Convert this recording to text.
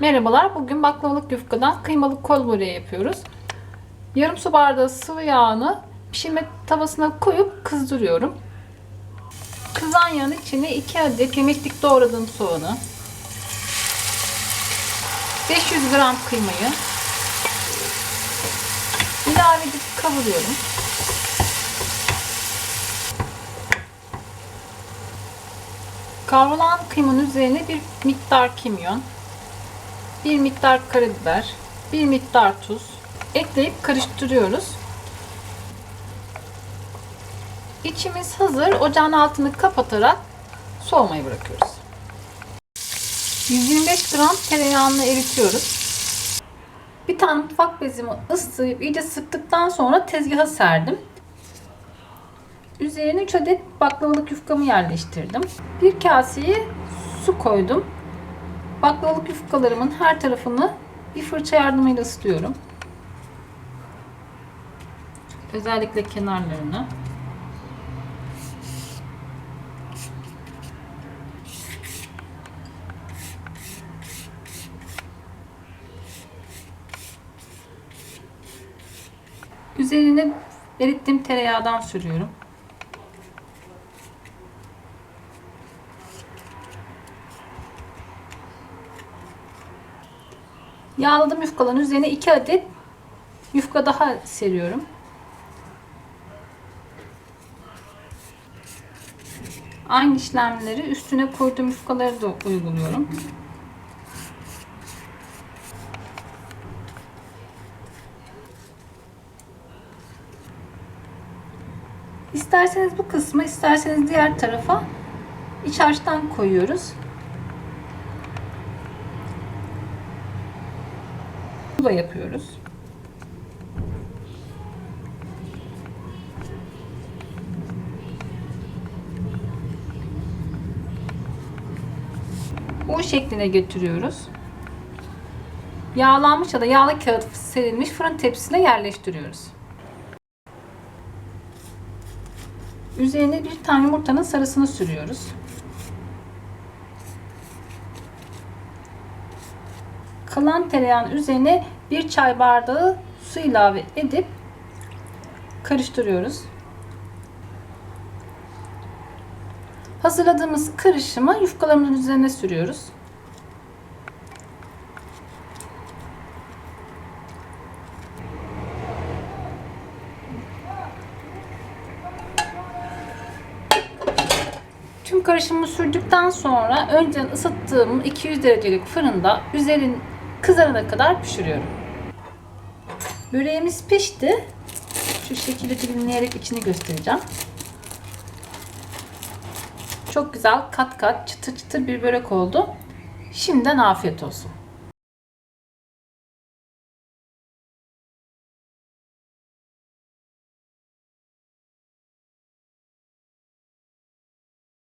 Merhabalar. Bugün baklavalık yufkadan kıymalı kol böreği yapıyoruz. Yarım su bardağı sıvı yağını pişirme tavasına koyup kızdırıyorum. Kızan yağın içine 2 adet yemeklik doğradığım soğanı, 500 gram kıymayı ilave edip kavuruyorum. Kavrulan kıymanın üzerine bir miktar kimyon, bir miktar karabiber, bir miktar tuz ekleyip karıştırıyoruz. İçimiz hazır. Ocağın altını kapatarak soğumaya bırakıyoruz. 125 gram tereyağını eritiyoruz. Bir tane mutfak bezimi ıslayıp iyice sıktıktan sonra tezgaha serdim. Üzerine 3 adet baklavalık yufkamı yerleştirdim. Bir kaseye su koydum. Baklavalık yufkalarımın her tarafını bir fırça yardımıyla ıslıyorum. Özellikle kenarlarını. Üzerine erittiğim tereyağdan sürüyorum. Yağladığım yufkaların üzerine 2 adet yufka daha seriyorum. Aynı işlemleri üstüne koyduğum yufkaları da uyguluyorum. İsterseniz bu kısmı, isterseniz diğer tarafa iç harçtan koyuyoruz. Da yapıyoruz. U şekline getiriyoruz. Yağlanmış ya da yağlı kağıt serilmiş fırın tepsisine yerleştiriyoruz. Üzerine bir tane yumurtanın sarısını sürüyoruz. Kalan tereyağın üzerine bir çay bardağı su ilave edip karıştırıyoruz. Hazırladığımız karışımı yufkalarımızın üzerine sürüyoruz. Tüm karışımı sürdükten sonra önceden ısıttığım 200 derecelik fırında üzerin kızarana kadar pişiriyorum. Böreğimiz pişti. Şu şekilde dilimleyerek içini göstereceğim. Çok güzel kat kat çıtır çıtır bir börek oldu. Şimdiden afiyet olsun.